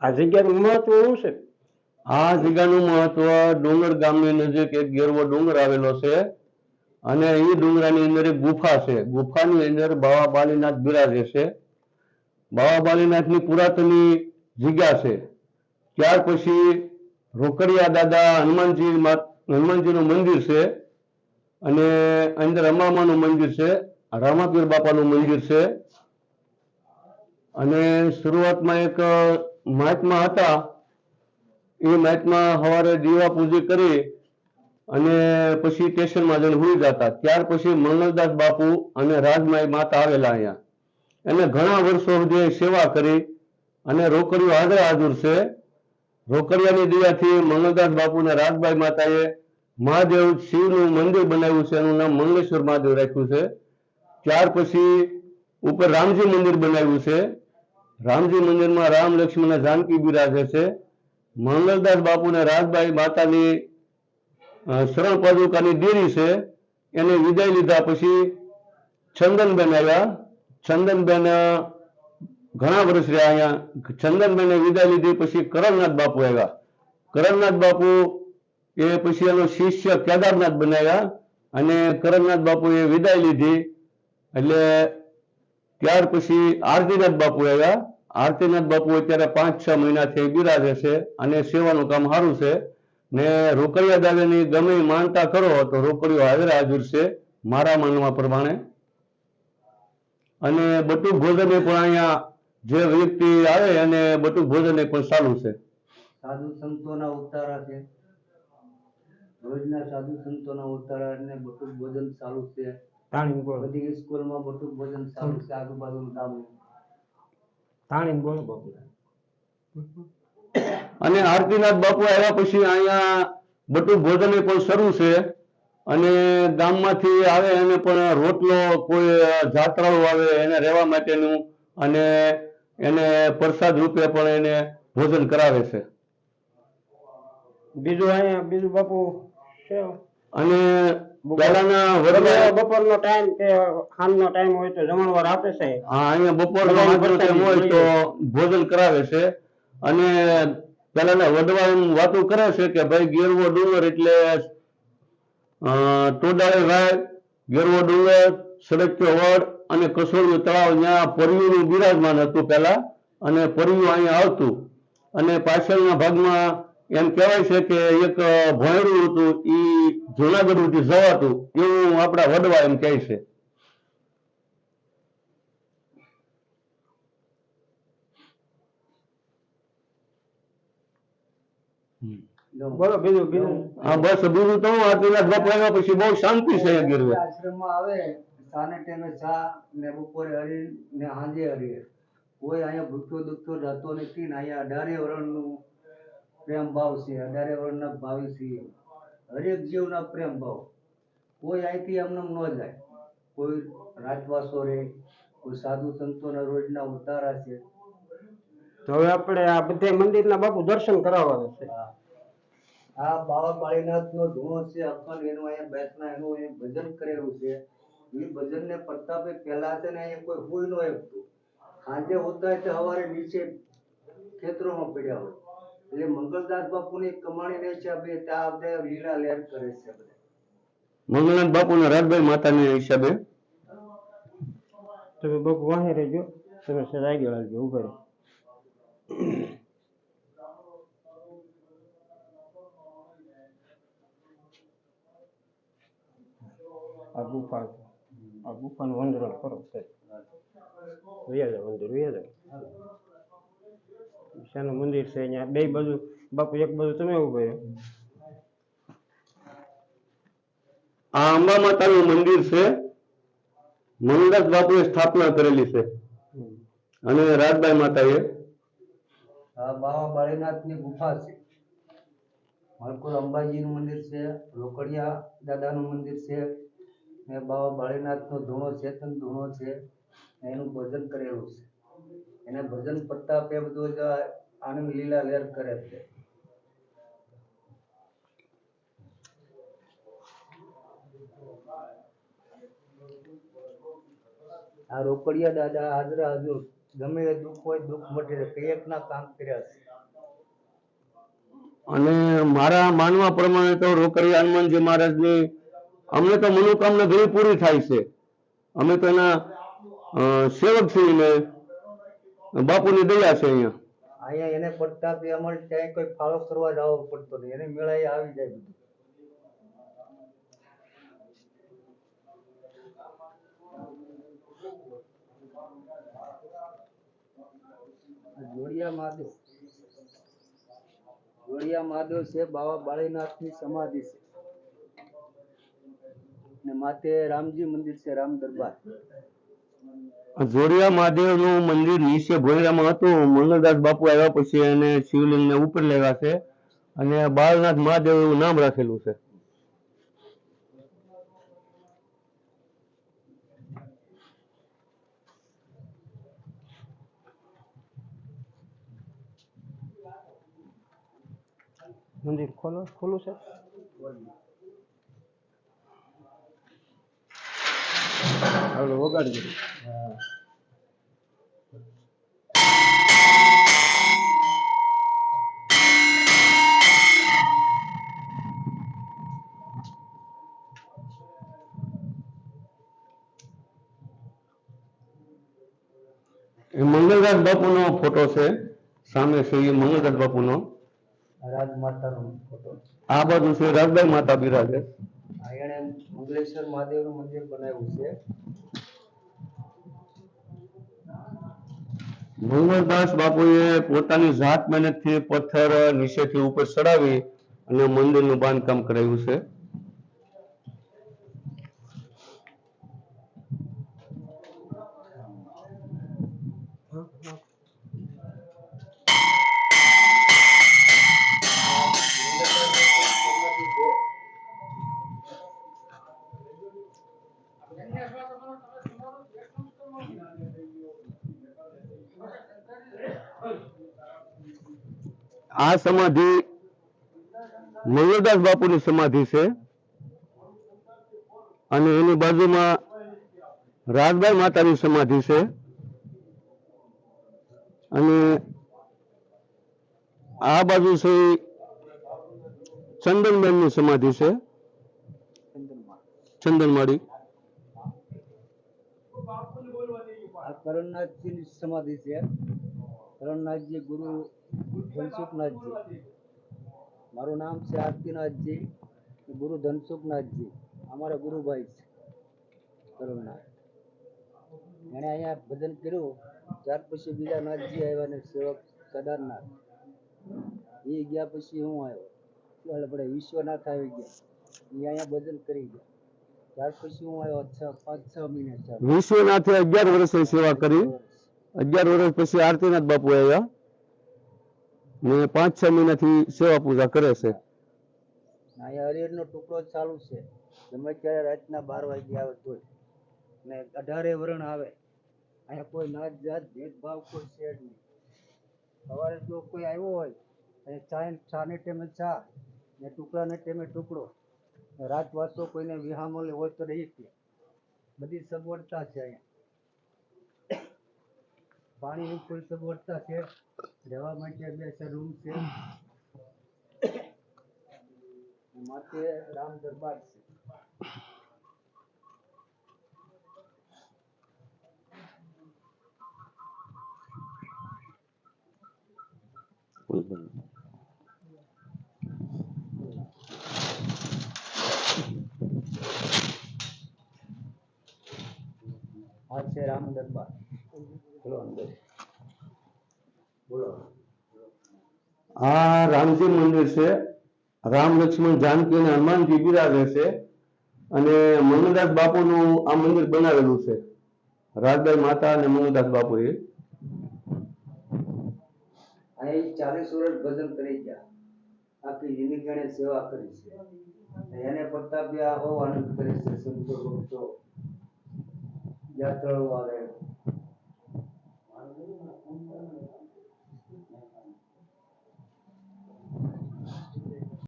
આ જગ્યાનું મહત્વ શું છે? આ જગ્યાનું મહત્વ ડુંગર ગામની નજીક એક ગેરવો ડુંગર આવેલો છે અને એ ડુંગરાની અંદર એક ગુફા છે. ગુફાની અંદર બાવા બાલીનાથ બિરાજે છે. બાવા બાલીનાથની પુરાતની જગ્યા છે. ત્યાર પછી રોકડિયા દાદા હનુમાનજી હનુમાનજીનું મંદિર છે અને અંદર રમામાનું મંદિર છે, રામાપીર બાપાનું મંદિર છે. અને શરૂઆતમાં એક મહાત્મા હતા. એ મહાત્મા સવારે દીવા પૂજી કરી અને પછી સ્ટેશનમાં જણ હુઈ જતા. ત્યાર પછી મંગલદાસ બાપુ અને રાજમાઈ માતા આવેલા અહીંયા. એને ઘણા વર્ષો સુધી સેવા કરી અને રોકડીઓ હાજર હાજર છે. રોકડિયાની દીવાથી મંગલદાસ બાપુ અને રાજબાઈ માતાએ મહાદેવ શિવનું મંદિર બનાવ્યું છે. એનું નામ મંગલેશ્વર મહાદેવ રાખ્યું છે. ત્યાર પછી ઉપર રામજી મંદિર બનાવ્યું છે. રામજી મંદિરમાં રામ લક્ષ્મણ જાનકી બિરાજે છે. મંગલદાસ બાપુ ને રાજબાઈ માતાની શરણ પાદુકાની દેરી છે. એને વિદાય લીધા પછી ચંદનબેન આવ્યા. ચંદનબેન ઘણા વર્ષ રહ્યા અહીંયા. ચંદનબેને વિદાય લીધી પછી કરણનાથ બાપુ આવ્યા. કરણનાથ બાપુ એ પછી એનો શિષ્ય કેદારનાથ બનાવ્યા અને કરણનાથ બાપુએ વિદાય લીધી. એટલે ત્યાર પછી આરતીનાથ બાપુ આવ્યા. આરતીનાથ બાપુ અત્યારે પાંચ છ મહિનાથી બિરાજે છે અને સેવાનું કામ સારું છે. ને રોકડિયા દાદાની ગમે માનતા કરો તો રોકડીઓ હાજર હાજર છે મારા માનવા પ્રમાણે. અને બટુક ભોજન એ પણ અહીંયા જે વ્યક્તિ આવે અને બટુક ભોજન એ પણ સારું છે. સાધુ સંતોના ઉતારા છે. રોજના સાધુ સંતોના ઉતારા અને બટુક ભોજન ચાલુ છે. બધી સ્કૂલમાં બટુક ભોજન ચાલુ છે આજુબાજુ ગામમાં તાણીમ બોલો બાપુ અને આરતીનાથ બાપુ આવ્યા પછી અહીંયા બટુક ભોજન પણ શરૂ છે. અને ગામમાંથી આવે એને પણ રોટલો કોઈ જાત્રાળુ આવે એને રહેવા માટેનું અને એને પ્રસાદ રૂપે પણ એને ભોજન કરાવે છે. બીજું અહીંયા બીજું બાપુ છે? અને પહેલાના વડવા બપોરનો ટાઈમ કે ખાનનો ટાઈમ હોય તો જમણવાર આપે છે. હા અહીંયા બપોર હોય તો ભોજન કરાવે છે. અને પહેલાના વડવા એમ વાતો કરે છે કે ભાઈ ગેરવો ડુંગર એટલે ટોડાળે વાય ગેરવો ડુંગર સડક્યો વડ અને કસોળનું તળાવ ત્યાં પરિયું બિરાજમાન હતું પેલા અને પરિયું અહીંયા આવતું. અને પાછળના ભાગમાં એમ કહેવાય છે કે એક ભોંયરું હતું એ જુનાગઢ સુધી જવાતું એવું આપણા વડવા એમ કહે છે. બોલો બીજું બીજું. હા બસ બીજું તો આરતીનાથ બાપુ આવ્યા પછી બહુ શાંતિ છે ગીરવે. આશ્રમમાં આવે સાને ટેમે ચા ને બપોરે હરી ને હાંજે હરી કોઈ અહીંયા ભૂખ્યો દુખ્યો રહેતો નથી ને અહીંયા અઢારે વર્ણનું પ્રેમ ભાવ છે અઢારે વર્ણના ભાવી છીએ હરેક જીવના પ્રેમ ભાવ. કોઈ અહીંથી એમને ન જાય. કોઈ રાજવાસો રે કોઈ સાધુ સંતોના રોજના ઉતારા છે. તો હવે આપણે આ બધે મંદિરના બાપુ દર્શન કરાવવાના છે. આ બાવા બાબા નો ધૂણો છે અખંડ એનું અહીંયા બેસના એનું અહીંયા ભજન કરેલું છે. એ ભજન ને પ્રતાપે પહેલા છે ને અહીંયા કોઈ હોય ન એકતું. સાંજે હોતા હોય તો સવારે નીચે ખેતરોમાં પડ્યા હોય. એટલે મંગળદાસ બાપુની કમાણી રહે છે બે ત્યાં આપણે લીલા લહેર કરે છે બધા. મંગલનાથ બાપુ ને રાજભાઈ માતાના હિસાબે તમે બાપુ વાહે રહેજો તમે સદાય ગયો આવજો ઊભા આ ગુફા. આ ગુફાનું વંદરણ કરો સાહેબ. વંદર જાઓ અંદર શાનું મંદિર છે અહીંયા? બે બાજુ બાપુ એક બાજુ તમે ઊભો રહ્યો આ અંબા માતાનું મંદિર છે. મંગલદાસ બાપુએ સ્થાપના કરેલી છે. અને રાજભાઈ માતાએ. આ બાબા બાળીનાથની ગુફા છે. માલપુર અંબાજીનું મંદિર છે રોકડિયા દાદાનું મંદિર છે ને બાબા બાળીનાથનો ધૂણો ચેતન ધૂણો છે એનું ભજન કરેલું છે. એને ભજન પ્રતાપે બધું જ આનંદ લીલા લહેર કરે છે. આ રોકડિયા દાદા હાજરા હજુ ગમે એ દુઃખ હોય દુઃખ મટી કઈ એકના કામ કર્યા છે. અને મારા માનવા પ્રમાણે તો રોકડિયા હનુમાનજી મહારાજની અમને તો મનોકામના ઘણી પૂરી થાય છે. અમે તો એના સેવક છીએ ને બાપુની દયા છે અહીંયા. અહીંયા જોડિયા મહાદેવ જોડિયા મહાદેવ છે બાબા બાળીનાથની સમાધિ છે. ને માથે રામજી મંદિર છે, રામ દરબાર. જોડિયા મહાદેવનું મંદિર નીચે ભોયરામાં હતું. મંગલદાસ બાપુ આવ્યા પછી એને શિવલિંગને ઉપર લેવા છે અને બાળનાથ મહાદેવ એવું નામ રાખેલું છે. મંદિર ખોલો ખોલું છે? હાલો વગાડજો. મંગલદાસ બાપુ બાપુનો ફોટો છે. સામે છે એ મંગલદાસ બાપુનો. રાજમાતાનો ફોટો. આ બાજુ છે રાજભાઈ માતા બિરાજે. એને મંગલેશ્વર મહાદેવનું મંદિર બનાવ્યું છે. મંગળદાસ બાપુએ પોતાની જાત મહેનતથી પથ્થર નીચેથી ઉપર ચડાવી અને મંદિરનું બાંધકામ કરાવ્યું છે. આ સમાધિ મયુરદાસ બાપુની સમાધિ છે. અને એની બાજુમાં રાજભાઈ માતાની સમાધિ છે. અને આ બાજુ છે ચંદનબેનની સમાધિ છે. ચંદનમાં ચંદનમાળી કરણનાથજીની સમાધિ છે. કરણનાથજી ગુરુ ધનસુખનાથજી મારું નામ છે આરતીનાથજી ગુરુ ધનસુખનાથજી અમારા ગુરુભાઈ છે. કરણનાથ એણે અહીંયા ભજન કર્યું. ત્યાર પછી બીજા નાથજી આવ્યા ને સેવક કેદારનાથ. એ ગયા પછી હું આવ્યો. આપણે વિશ્વનાથ આવી ગયા. એ અહીંયા ભજન કરી ગયા. ત્યાર પછી હું આવ્યો છ પાંચ છ મહિના વિશ્વનાથે અગિયાર વર્ષની સેવા કરી. અગિયાર વર્ષ પછી આરતીનાથ બાપુ આવ્યા. ને પાંચ છ મહિનાથી સેવા પૂજા કરે છે. અહીંયા હરિહરનો ટુકડો ચાલુ છે. ગમે ત્યારે રાતના બાર વાગે આવે તોય. ને અઢારે વરણ આવે. અહીંયા કોઈ નાત જાત, ભેદભાવ કોઈ છે જ નહીં. સવારે જો કોઈ આવ્યો હોય, અને ચા ચા ને ટાઈમે ચા, ને ટુકડાને ટાઈમે ટુકડો રાત વાસો કોઈને વિહામલે હોય તો રહી કે બધી સગવડતા છે અહીંયા. પાણીની કોઈ સગવડતા છે? રહેવા માટે બે ચાર રૂમ છે. માથે રામ દરબાર છે. આ છે રામ દરબાર. અંદર બોલો આ રામજી મંદિર છે. રામ લક્ષ્મણ જાનકી અને હનુમાનજી બિરાજે છે. અને મનુદાસ બાપુનું આ મંદિર બનાવેલું છે. રાજભાઈ માતા અને મંગળદાસ બાપુએ. અહીં ચાલીસ વર્ષ ભજન કરી ગયા. આખી જિંદગી એને સેવા કરી છે. એને પ્રતાપે આ બહુ આનંદ કરે છે. સંતો ભક્તો. યાત્રાળુ આવે.